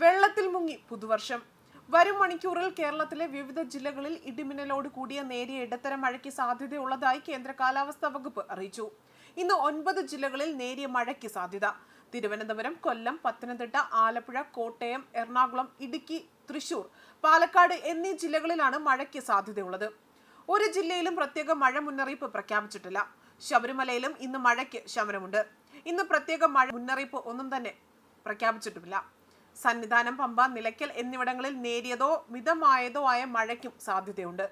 വെള്ളത്തിൽ മുങ്ങി പുതുവർഷം. വരും മണിക്കൂറിൽ കേരളത്തിലെ വിവിധ ജില്ലകളിൽ ഇടിമിന്നലോട് കൂടിയ നേരിയ ഇടത്തരം മഴയ്ക്ക് സാധ്യതയുള്ളതായി കേന്ദ്ര കാലാവസ്ഥാ വകുപ്പ് അറിയിച്ചു. ഇന്ന് ഒൻപത് ജില്ലകളിൽ നേരിയ മഴയ്ക്ക് സാധ്യത. തിരുവനന്തപുരം കൊല്ലം പത്തനംതിട്ട ആലപ്പുഴ കോട്ടയം എറണാകുളം ഇടുക്കി തൃശൂർ പാലക്കാട് എന്നീ ജില്ലകളിലാണ് മഴയ്ക്ക് സാധ്യതയുള്ളത്. ഒരു ജില്ലയിലും പ്രത്യേക മഴ മുന്നറിയിപ്പ് പ്രഖ്യാപിച്ചിട്ടില്ല. ശബരിമലയിലും ഇന്ന് മഴയ്ക്ക് ശമനമുണ്ട്. ഇന്ന് പ്രത്യേക മഴ മുന്നറിയിപ്പ് ഒന്നും തന്നെ പ്രഖ്യാപിച്ചിട്ടുമില്ല. സന്നിധാനം പമ്പ നിലയ്ക്കൽ എന്നിവിടങ്ങളിൽ നേരിയതോ മിതമായതോ ആയ മഴയ്ക്കും സാധ്യതയുണ്ട്.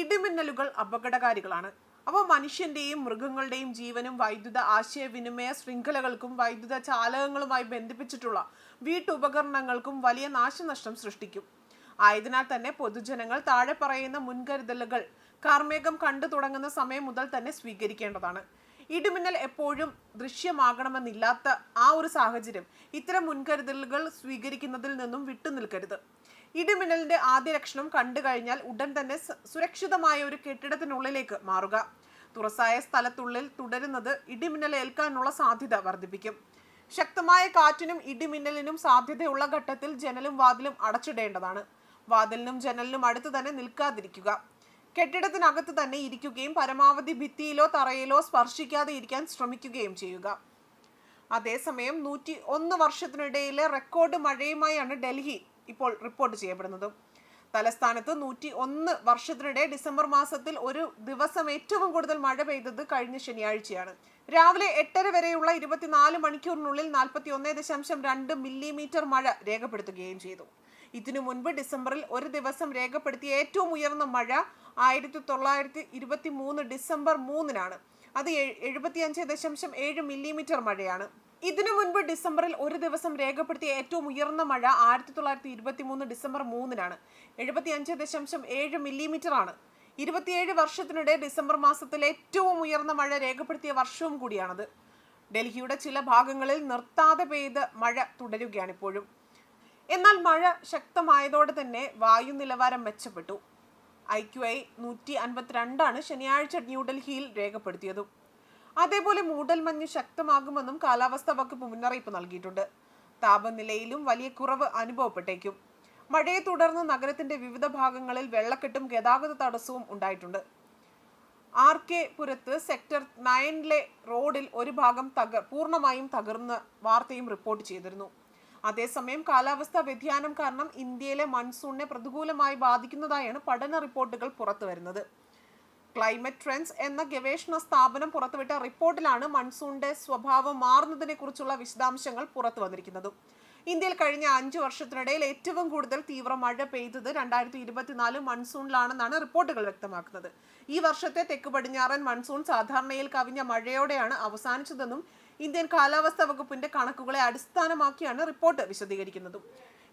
ഇടിമിന്നലുകൾ അപകടകാരികളാണ്. അവ മനുഷ്യന്റെയും മൃഗങ്ങളുടെയും ജീവനും വൈദ്യുത ആശയവിനിമയ ശൃംഖലകൾക്കും വൈദ്യുത ചാലകങ്ങളുമായി ബന്ധിപ്പിച്ചിട്ടുള്ള വീട്ടുപകരണങ്ങൾക്കും വലിയ നാശനഷ്ടം സൃഷ്ടിക്കും. ആയതിനാൽ തന്നെ പൊതുജനങ്ങൾ താഴെ പറയുന്ന മുൻകരുതലുകൾ കാർമേഘം കണ്ടു തുടങ്ങുന്ന സമയം മുതൽ തന്നെ സ്വീകരിക്കേണ്ടതാണ്. ഇടിമിന്നൽ എപ്പോഴും ദൃശ്യമാകണമെന്നില്ലാത്ത ആ ഒരു സാഹചര്യം ഇത്തരം മുൻകരുതലുകൾ സ്വീകരിക്കുന്നതിൽ നിന്നും വിട്ടുനിൽക്കരുത് ഇടിമിന്നലിന്റെ ആദ്യ ലക്ഷണം കണ്ടു കഴിഞ്ഞാൽ ഉടൻ തന്നെ സുരക്ഷിതമായ ഒരു കെട്ടിടത്തിനുള്ളിലേക്ക് മാറുക. തുറസായ സ്ഥലത്തുള്ളിൽ തുടരുന്നത് ഇടിമിന്നൽ ഏൽക്കാനുള്ള സാധ്യത വർദ്ധിപ്പിക്കും. ശക്തമായ കാറ്റിനും ഇടിമിന്നലിനും സാധ്യതയുള്ള ഘട്ടത്തിൽ ജനലും വാതിലും അടച്ചിടേണ്ടതാണ്. വാതിലിനും ജനലിനും അടുത്ത് തന്നെ നിൽക്കാതിരിക്കുക. കെട്ടിടത്തിനകത്ത് തന്നെ ഇരിക്കുകയും പരമാവധി ഭിത്തിയിലോ തറയിലോ സ്പർശിക്കാതെ ഇരിക്കാൻ ശ്രമിക്കുകയും ചെയ്യുക. അതേസമയം നൂറ്റി ഒന്ന് വർഷത്തിനിടയിലെ റെക്കോർഡ് മഴയുമായാണ് ഡൽഹി ഇപ്പോൾ റിപ്പോർട്ട് ചെയ്യപ്പെടുന്നത്. തലസ്ഥാനത്ത് നൂറ്റി ഒന്ന് വർഷത്തിനിടെ ഡിസംബർ മാസത്തിൽ ഒരു ദിവസം ഏറ്റവും കൂടുതൽ മഴ പെയ്തത് കഴിഞ്ഞ ശനിയാഴ്ചയാണ്. രാവിലെ എട്ടര വരെയുള്ള ഇരുപത്തിനാല് മണിക്കൂറിനുള്ളിൽ നാൽപ്പത്തി ഒന്ന് ദശാംശം രണ്ട് മില്ലിമീറ്റർ മഴ രേഖപ്പെടുത്തുകയും ചെയ്തു. ഇതിനു മുൻപ് ഡിസംബറിൽ ഒരു ദിവസം രേഖപ്പെടുത്തിയ ഏറ്റവും ഉയർന്ന മഴ ആയിരത്തി തൊള്ളായിരത്തി ഇരുപത്തി മൂന്ന് ഡിസംബർ മൂന്നിനാണ്. അത് എഴുപത്തിയഞ്ച് ദശാംശം ഏഴ് മില്ലിമീറ്റർ മഴയാണ്. ഇതിനു മുൻപ് ഡിസംബറിൽ ഒരു ദിവസം രേഖപ്പെടുത്തിയ ഏറ്റവും ഉയർന്ന മഴ ആയിരത്തി തൊള്ളായിരത്തി ഇരുപത്തി മൂന്ന് ഡിസംബർ മൂന്നിനാണ്. എഴുപത്തിയഞ്ച് ദശാംശം ഏഴ് മില്ലിമീറ്റർ ആണ്. ഇരുപത്തിയേഴ് വർഷത്തിനിടെ ഡിസംബർ മാസത്തിൽ ഏറ്റവും ഉയർന്ന മഴ രേഖപ്പെടുത്തിയ വർഷവും കൂടിയാണത്. ഡൽഹിയുടെ ചില ഭാഗങ്ങളിൽ നിർത്താതെ പെയ്ത് മഴ തുടരുകയാണിപ്പോഴും എന്നാൽ മഴ ശക്തമായതോടെ തന്നെ വായു നിലവാരം മെച്ചപ്പെട്ടു. ഐ ക്യു ഐ നൂറ്റി അൻപത്തിരണ്ടാണ് ശനിയാഴ്ച ന്യൂഡൽഹിയിൽ രേഖപ്പെടുത്തിയത്. അതേപോലെ മൂടൽമഞ്ഞ് ശക്തമാകുമെന്നും കാലാവസ്ഥാ വകുപ്പ് മുന്നറിയിപ്പ് നൽകിയിട്ടുണ്ട്. താപനിലയിലും വലിയ കുറവ് അനുഭവപ്പെട്ടേക്കും. മഴയെ തുടർന്ന് നഗരത്തിന്റെ വിവിധ ഭാഗങ്ങളിൽ വെള്ളക്കെട്ടും ഗതാഗത തടസ്സവും ഉണ്ടായിട്ടുണ്ട്. ആർ കെ പുരത്ത് സെക്ടർ നയനിലെ റോഡിൽ ഒരു ഭാഗം തകർ പൂർണമായും തകർന്ന് വാർത്തയും റിപ്പോർട്ട് ചെയ്തിരുന്നു. അതേസമയം കാലാവസ്ഥാ വ്യതിയാനം കാരണം ഇന്ത്യയിലെ മൺസൂണിനെ പ്രതികൂലമായി ബാധിക്കുന്നതായാണ് പഠന റിപ്പോർട്ടുകൾ പുറത്തു വരുന്നത് ക്ലൈമറ്റ് ട്രെൻഡ്സ് എന്ന ഗവേഷണ സ്ഥാപനം പുറത്തുവിട്ട റിപ്പോർട്ടിലാണ് മൺസൂണിന്റെ സ്വഭാവം മാറുന്നതിനെ കുറിച്ചുള്ള വിശദാംശങ്ങൾ പുറത്തു വന്നിരിക്കുന്നത്. ഇന്ത്യയിൽ കഴിഞ്ഞ അഞ്ചു വർഷത്തിനിടയിൽ ഏറ്റവും കൂടുതൽ തീവ്ര മഴ പെയ്തത് രണ്ടായിരത്തി ഇരുപത്തിനാല് മൺസൂണിലാണെന്നാണ് റിപ്പോർട്ടുകൾ വ്യക്തമാക്കുന്നത്. ഈ വർഷത്തെ തെക്ക് പടിഞ്ഞാറൻ മൺസൂൺ സാധാരണയിൽ കവിഞ്ഞ മഴയോടെയാണ് അവസാനിച്ചതെന്നും ഇന്ത്യൻ കാലാവസ്ഥാ വകുപ്പിന്റെ കണക്കുകളെ അടിസ്ഥാനമാക്കിയാണ് റിപ്പോർട്ട് വിശദീകരിക്കുന്നത്.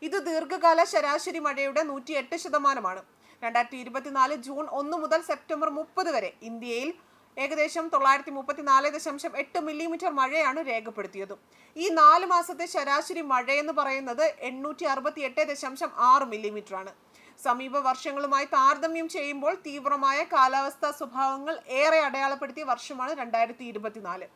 ഇത് ദീർഘകാല ശരാശരി മഴയുടെ നൂറ്റി എട്ട് ശതമാനമാണ്. രണ്ടായിരത്തി ഇരുപത്തിനാല് ജൂൺ ഒന്ന് മുതൽ സെപ്റ്റംബർ മുപ്പത് വരെ ഇന്ത്യയിൽ ഏകദേശം തൊള്ളായിരത്തി മുപ്പത്തിനാല് ദശാംശം എട്ട് മില്ലിമീറ്റർ മഴയാണ് രേഖപ്പെടുത്തിയത്. ഈ നാല് മാസത്തെ ശരാശരി മഴയെന്ന് പറയുന്നത് എണ്ണൂറ്റി അറുപത്തി എട്ട് ദശാംശം ആറ് മില്ലിമീറ്റർ ആണ് സമീപ വർഷങ്ങളുമായി താരതമ്യം ചെയ്യുമ്പോൾ തീവ്രമായ കാലാവസ്ഥാ സ്വഭാവങ്ങൾ ഏറെ അടയാളപ്പെടുത്തിയ വർഷമാണ് രണ്ടായിരത്തി ഇരുപത്തിനാല്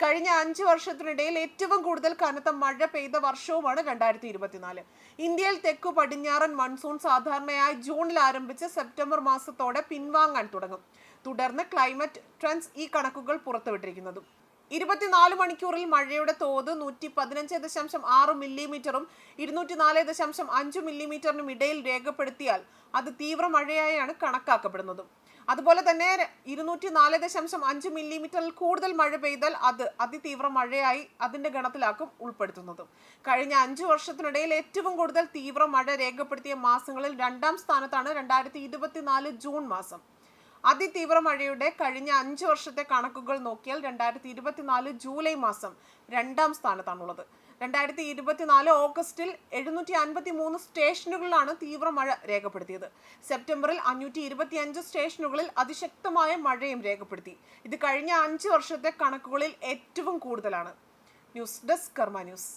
കഴിഞ്ഞ അഞ്ച് വർഷത്തിനിടയിൽ ഏറ്റവും കൂടുതൽ കനത്ത മഴ പെയ്ത വർഷവുമാണ് രണ്ടായിരത്തി ഇരുപത്തിനാല്. ഇന്ത്യയിൽ തെക്കു പടിഞ്ഞാറൻ മൺസൂൺ സാധാരണയായി ജൂണിൽ ആരംഭിച്ച് സെപ്റ്റംബർ മാസത്തോടെ പിൻവാങ്ങാൻ തുടങ്ങും. തുടർന്ന് ക്ലൈമറ്റ് ട്രെൻഡ്സ് ഈ കണക്കുകൾ പുറത്തുവിട്ടിരിക്കുന്നതും. ഇരുപത്തിനാല് മണിക്കൂറിൽ മഴയുടെ തോത് നൂറ്റി പതിനഞ്ച് ദശാംശം ആറ് മില്ലിമീറ്ററും ഇരുന്നൂറ്റി നാല് ദശാംശം അഞ്ച് മില്ലിമീറ്ററിനും ഇടയിൽ രേഖപ്പെടുത്തിയാൽ അത് തീവ്ര മഴയായാണ് കണക്കാക്കപ്പെടുന്നതും. അതുപോലെ തന്നെ ഇരുന്നൂറ്റി നാല് ദശാംശം അഞ്ച് മില്ലിമീറ്ററിൽ കൂടുതൽ മഴ പെയ്താൽ അത് അതിതീവ്ര മഴയായി അതിന്റെ ഗണത്തിലാക്കും ഉൾപ്പെടുത്തുന്നതും. കഴിഞ്ഞ അഞ്ച് വർഷത്തിനിടയിൽ ഏറ്റവും കൂടുതൽ തീവ്ര മഴ രേഖപ്പെടുത്തിയ മാസങ്ങളിൽ രണ്ടാം സ്ഥാനത്താണ് രണ്ടായിരത്തി ഇരുപത്തിനാല് ജൂൺ മാസം. അതിതീവ്ര മഴയുടെ കഴിഞ്ഞ അഞ്ച് വർഷത്തെ കണക്കുകൾ നോക്കിയാൽ രണ്ടായിരത്തി ഇരുപത്തിനാല് ജൂലൈ മാസം രണ്ടാം സ്ഥാനത്താണുള്ളത്. രണ്ടായിരത്തി ഇരുപത്തിനാല് ഓഗസ്റ്റിൽ എഴുന്നൂറ്റി അൻപത്തി മൂന്ന് സ്റ്റേഷനുകളിലാണ് തീവ്ര മഴ രേഖപ്പെടുത്തിയത്. സെപ്റ്റംബറിൽ അഞ്ഞൂറ്റി ഇരുപത്തി അഞ്ച് സ്റ്റേഷനുകളിൽ അതിശക്തമായ മഴയും രേഖപ്പെടുത്തി. ഇത് കഴിഞ്ഞ അഞ്ച് വർഷത്തെ കണക്കുകളിൽ ഏറ്റവും കൂടുതലാണ്. News desk Karma news.